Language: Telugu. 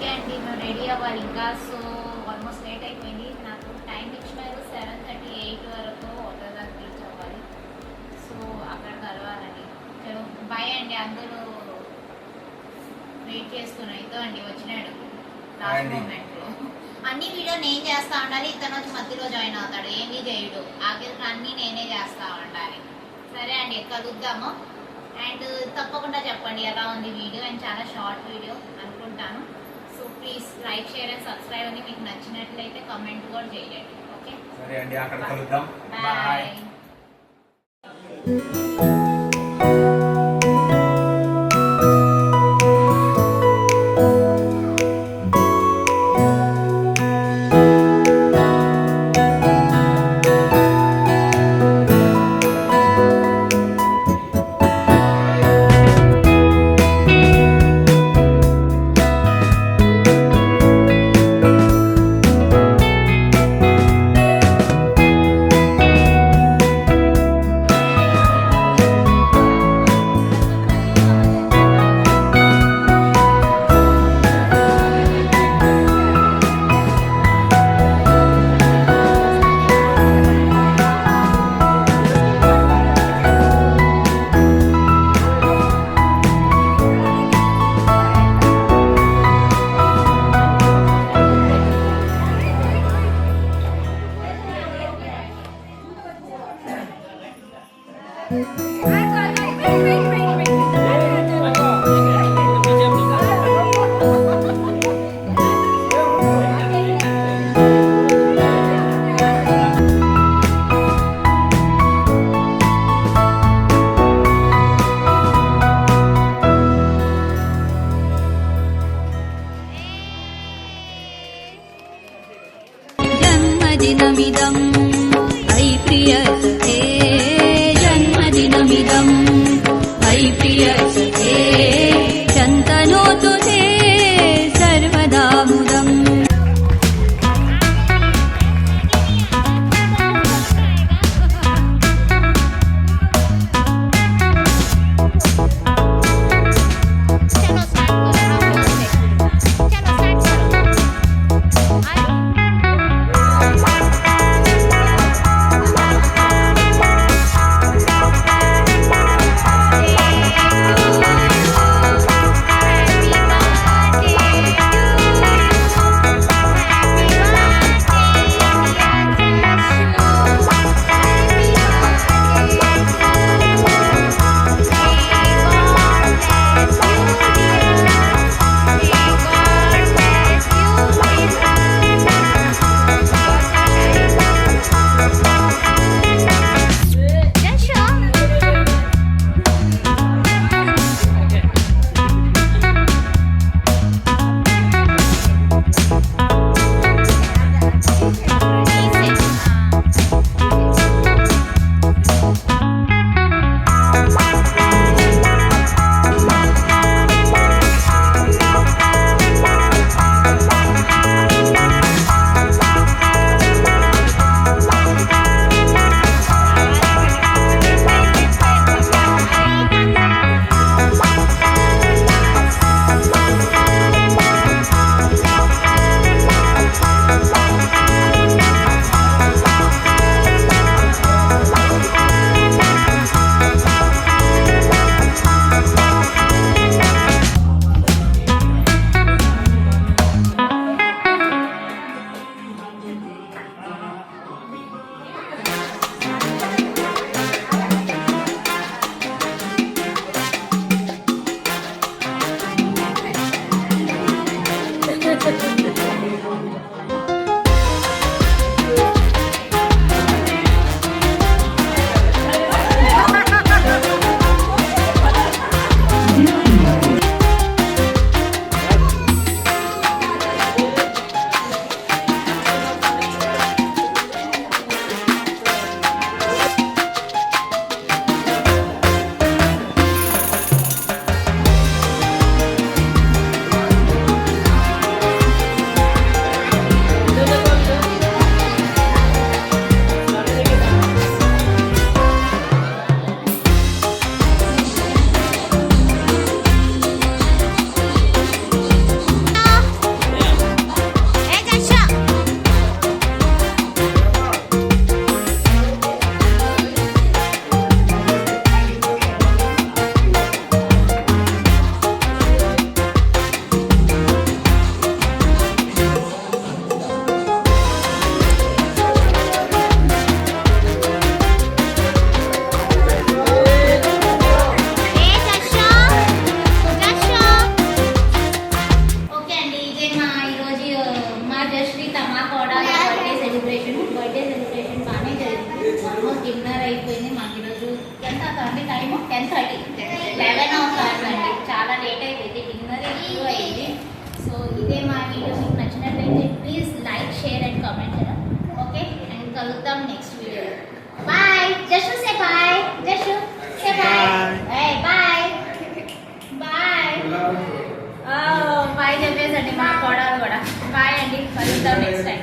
ఓకే అండి మేము రెడీ అవ్వాలి ఇంకా. సో ఆల్మోస్ట్ లేట్ అయిపోయింది. నాకు టైం ఇచ్చినారు సెవెన్ థర్టీ ఎయిట్ వరకు హోటల్ దాకా రీచ్ అవ్వాలి. సో అక్కడ కలవాలండి. చలో బాయ్ అండి అందరూ. వెయిట్ చేస్తున్నాయి ఇదో అండి వచ్చినాడు. లాస్ట్. మూమెంట్లో అన్ని వీడియో నేను చేస్తా ఉండాలి. ఇతను వచ్చి మధ్యలో జాయిన్ అవుతాడు. ఏంది చేయడు ఆఖరికి అన్ని నేనే చేస్తా ఉండాలి. సరే అండి కలుద్దాము. అండ్ తప్పకుండా చెప్పండి ఎలా ఉంది వీడియో. అండ్ చాలా షార్ట్ వీడియో అనుకుంటాను. Please like share and subscribe అని మీకు నచ్చినట్లయితే కమెంట్ కూడా చేయండి. ఓకే సరే అండి అక్కడ కలుద్దాం. బాయ్ బాయ్ जन्मदिनमिदम् ऐ అండి టైము టెన్ థర్టీ. లెవెన్ అవుతుందండి చాలా లేట్ అయిపోయింది. డిన్నర్ ఎక్కువ అయింది. సో ఇదే మా వీడియో మీకు నచ్చినట్లయితే please like share and comment చేయడం ఓకే? అండ్ కలుద్దాం నెక్స్ట్ వీడియోలో. Bye. Just say bye. Just say bye. Bye. Bye. Bye. చెప్పేసండి మా కోడలు కూడా. బాయ్ అండి. కలుద్దాం నెక్స్ట్ టైం